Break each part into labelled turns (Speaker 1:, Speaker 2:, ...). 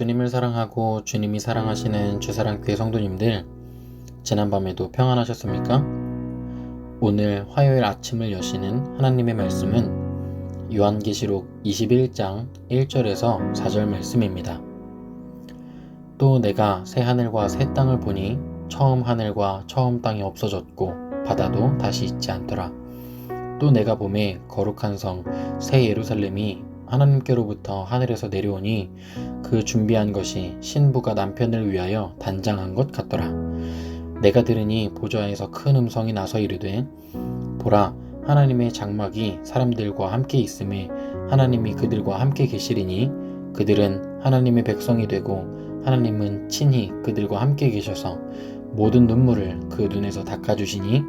Speaker 1: 주님을 사랑하고 주님이 사랑하시는 주사랑교회 성도님들, 지난밤에도 평안하셨습니까? 오늘 화요일 아침을 여시는 하나님의 말씀은 요한계시록 21장 1절에서 4절 말씀입니다. 또 내가 새 하늘과 새 땅을 보니 처음 하늘과 처음 땅이 없어졌고 바다도 다시 있지 않더라. 또 내가 봄에 거룩한 성 새 예루살렘이 하나님께로부터 하늘에서 내려오니 그 준비한 것이 신부가 남편을 위하여 단장한 것 같더라. 내가 들으니 보좌에서 큰 음성이 나서 이르되 보라 하나님의 장막이 사람들과 함께 있음에 하나님이 그들과 함께 계시리니 그들은 하나님의 백성이 되고 하나님은 친히 그들과 함께 계셔서 모든 눈물을 그 눈에서 닦아주시니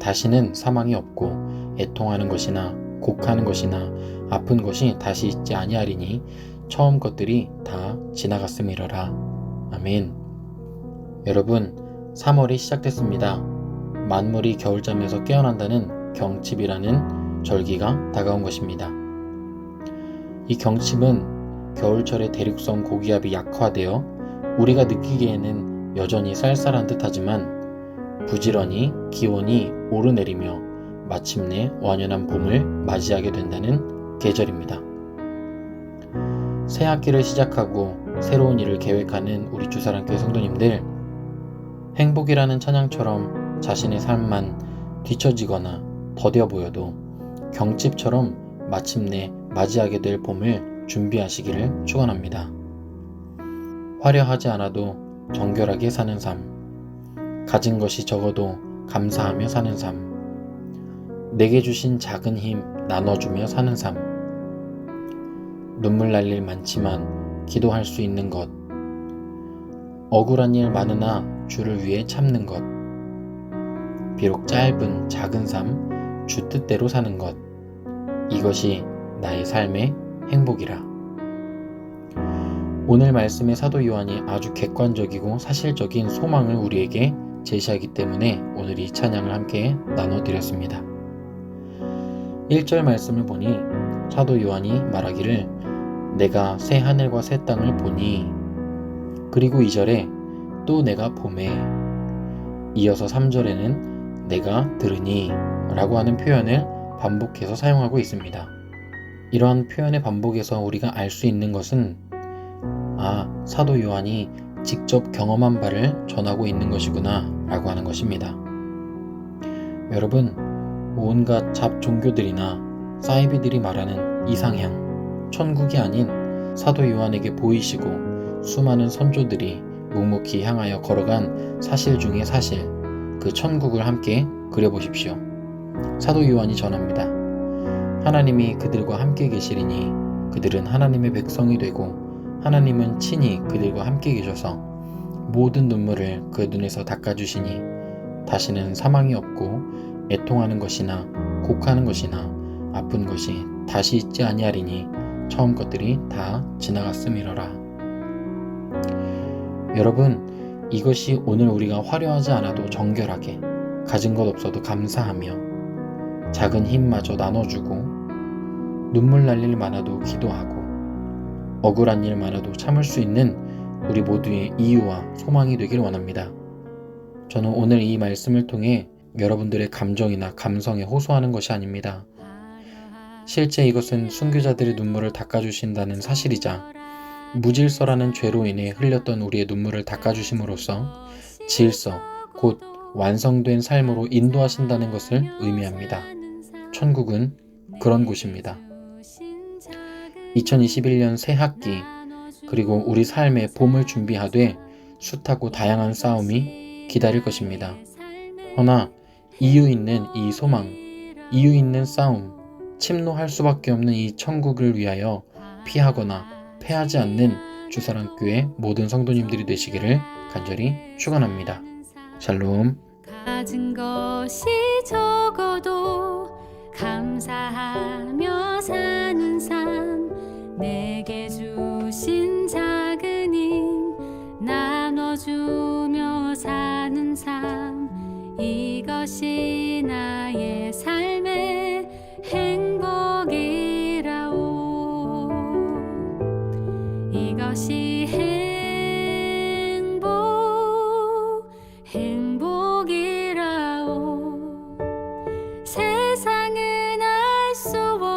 Speaker 1: 다시는 사망이 없고 애통하는 것이나 곡하는 것이나 아픈 것이 다시 있지 아니하리니 처음 것들이 다 지나갔음이러라. 아멘. 여러분, 3월이 시작됐습니다. 만물이 겨울잠에서 깨어난다는 경칩이라는 절기가 다가온 것입니다. 이 경칩은 겨울철의 대륙성 고기압이 약화되어 우리가 느끼기에는 여전히 쌀쌀한 듯 하지만 부지런히 기온이 오르내리며 마침내 완연한 봄을 맞이하게 된다는 계절입니다. 새 학기를 시작하고 새로운 일을 계획하는 우리 주사랑교회 성도님들 행복이라는 찬양처럼 자신의 삶만 뒤처지거나 더뎌 보여도 경칩처럼 마침내 맞이하게 될 봄을 준비하시기를 축원합니다. 화려하지 않아도 정결하게 사는 삶, 가진 것이 적어도 감사하며 사는 삶, 내게 주신 작은 힘 나눠주며 사는 삶, 눈물 날 일 많지만 기도할 수 있는 것, 억울한 일 많으나 주를 위해 참는 것. 비록 짧은 작은 삶, 주 뜻대로 사는 것. 이것이 나의 삶의 행복이라. 오늘 말씀의 사도 요한이 아주 객관적이고 사실적인 소망을 우리에게 제시하기 때문에 오늘 이 찬양을 함께 나눠드렸습니다. 1절 말씀을 보니 사도 요한이 말하기를 내가 새 하늘과 새 땅을 보니 그리고 2절에 또 내가 봄에 이어서 3절에는 내가 들으니 라고 하는 표현을 반복해서 사용하고 있습니다. 이러한 표현의 반복에서 우리가 알 수 있는 것은 아, 사도 요한이 직접 경험한 바를 전하고 있는 것이구나 라고 하는 것입니다. 여러분, 온갖 잡 종교들이나 사이비들이 말하는 이상향, 천국이 아닌 사도 요한에게 보이시고 수많은 선조들이 묵묵히 향하여 걸어간 사실 중의 사실, 그 천국을 함께 그려보십시오. 사도 요한이 전합니다. 하나님이 그들과 함께 계시리니 그들은 하나님의 백성이 되고 하나님은 친히 그들과 함께 계셔서 모든 눈물을 그 눈에서 닦아주시니 다시는 사망이 없고 애통하는 것이나 곡하는 것이나 아픈 것이 다시 있지 아니하리니 처음 것들이 다 지나갔음이러라. 여러분, 이것이 오늘 우리가 화려하지 않아도 정결하게, 가진 것 없어도 감사하며, 작은 힘마저 나눠주고, 눈물 날 일 많아도 기도하고, 억울한 일 많아도 참을 수 있는 우리 모두의 이유와 소망이 되길 원합니다. 저는 오늘 이 말씀을 통해 여러분들의 감정이나 감성에 호소하는 것이 아닙니다. 실제 이것은 순교자들의 눈물을 닦아주신다는 사실이자 무질서라는 죄로 인해 흘렸던 우리의 눈물을 닦아주심으로써 질서, 곧 완성된 삶으로 인도하신다는 것을 의미합니다. 천국은 그런 곳입니다. 2021년 새 학기, 그리고 우리 삶의 봄을 준비하되 숱하고 다양한 싸움이 기다릴 것입니다. 허나 이유 있는 이 소망, 이유 있는 싸움, 침노할 수밖에 없는 이 천국을 위하여 피하거나 패하지 않는 주사랑교회 모든 성도님들이 되시기를 간절히 축원합니다. 샬롬. 가진 것이 적어도 감사하며 사는 삶 내게 주신 작은 힘 나눠주 그것이 나의 삶의 행복이라오. 이것이 행복
Speaker 2: 행복이라오. 세상은 알 수 없